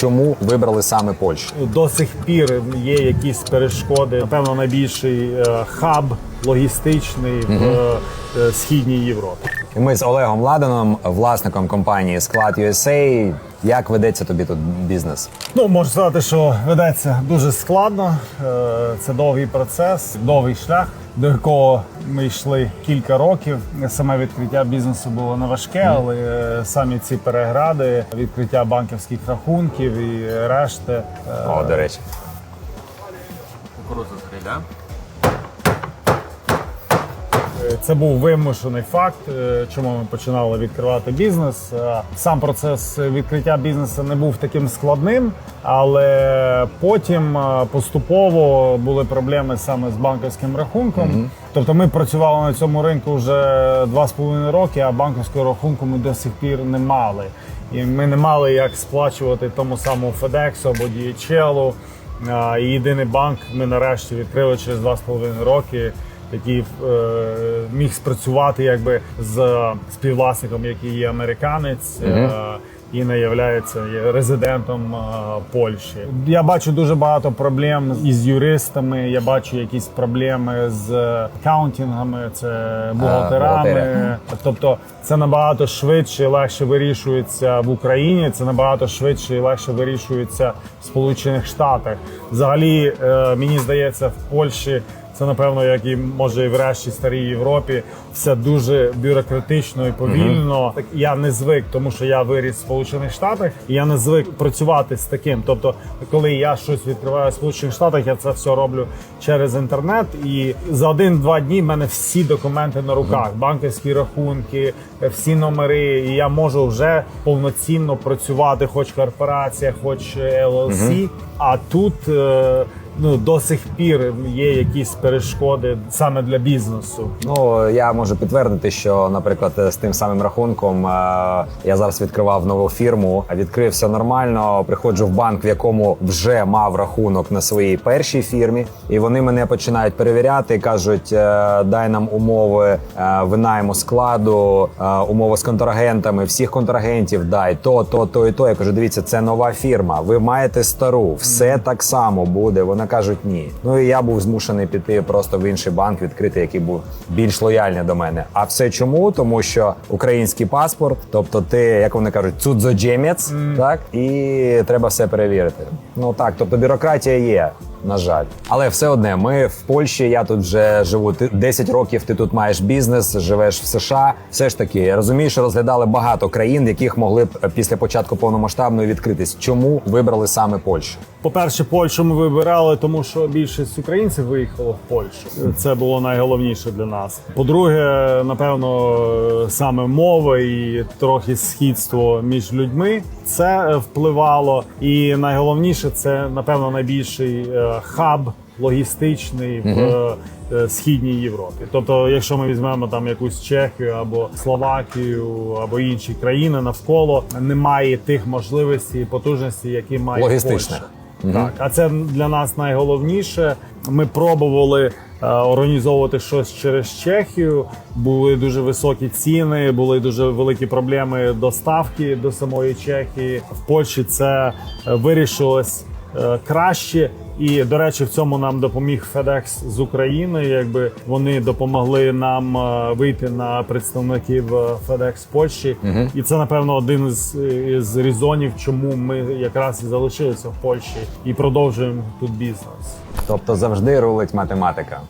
Чому вибрали саме Польщу? До сих пір є якісь перешкоди. Напевно, найбільший е, хаб логістичний в е, східній Європі. І ми з Олегом Ладаном, власником компанії Склад USA. Як ведеться тобі тут бізнес? Ну можу сказати, що ведеться дуже складно. Е, Це довгий процес, довгий шлях, до якого ми йшли кілька років. Саме відкриття бізнесу було не важке, але е, самі ці перегради, відкриття банківських рахунків і решти. е, О, до речі. Кукурудзу скрий, да? Це був вимушений факт, е, чому ми починали відкривати бізнес. Е, Сам процес відкриття бізнесу не був таким складним, але потім е, поступово були проблеми саме з банківським рахунком. Тобто ми працювали на цьому ринку вже два з половиною роки, а банківського рахунку ми до сих пір не мали. І ми не мали як сплачувати тому самому FedEx або DHL. І єдиний банк ми нарешті відкрили через два з половиною роки, який е, міг спрацювати якби з співвласником, який є американець. е, І не являється є резидентом е, Польщі. Я бачу дуже багато проблем із юристами. Я бачу якісь проблеми з аккаунтингами, це бухгалтерами. бухгалтери. Тобто це набагато швидше і легше вирішується в Україні. Це набагато швидше і легше вирішується в Сполучених Штатах. Взагалі, е, мені здається, в Польщі це напевно, як і може і в решті старій Європі, все дуже бюрократично і повільно. Так я не звик, тому що я виріс в Сполучених Штатах, і я не звик працювати з таким. Тобто, коли я щось відкриваю в Сполучених Штатах, я це все роблю через інтернет. І за один-два дні в мене всі документи на руках, банківські рахунки, всі номери. І я можу вже повноцінно працювати, хоч корпорація, хоч LLC. А тут. е, Ну, до сих пір є якісь перешкоди саме для бізнесу. Ну я можу підтвердити, що, наприклад, з тим самим рахунком е, я зараз відкривав нову фірму, відкрив все нормально. Приходжу в банк, в якому вже мав рахунок на своїй першій фірмі, і вони мене починають перевіряти. кажуть, е, дай нам умови е, винайму складу, умови з контрагентами, всіх контрагентів дай то, то, то і то. Я кажу, дивіться, це нова фірма. Ви маєте стару, все так само буде. Вони кажуть ні. Ну і я був змушений піти просто в інший банк відкрити, який був більш лояльний до мене. А все чому? Тому що український паспорт, тобто ти, як вони кажуть, цудзоджемець, так і треба все перевірити. Ну так, тобто бюрократія є. На жаль, але все одне, ми в Польщі. Я тут вже живу. Ти 10 років. Ти тут маєш бізнес, живеш в США. Все ж таки, я розумію, що розглядали багато країн, яких могли б е, після початку повномасштабної відкритись. Чому вибрали саме Польщу? По-перше, Польщу ми вибирали, тому що більшість українців виїхало в Польщу. Це було найголовніше для нас. По-друге, напевно, саме мова і трохи східство між людьми це е, впливало. І найголовніше це напевно найбільший е, хаб логістичний в е, східній Європі. Тобто, якщо ми візьмемо там якусь Чехію або Словакію або інші країни навколо, немає тих можливостей і потужностей, які має Логістичних. Польща. Так, а це для нас найголовніше. Ми пробували е, організовувати щось через Чехію. Були дуже високі ціни, були дуже великі проблеми доставки до самої Чехії. В Польщі це е, вирішилось е, краще. І до речі, в цьому нам допоміг FedEx з України. Якби вони допомогли нам е, вийти на представників е, FedEx Польщі, і це напевно один із, із різонів, чому ми якраз і залишилися в Польщі і продовжуємо тут бізнес. Тобто завжди рулить математика.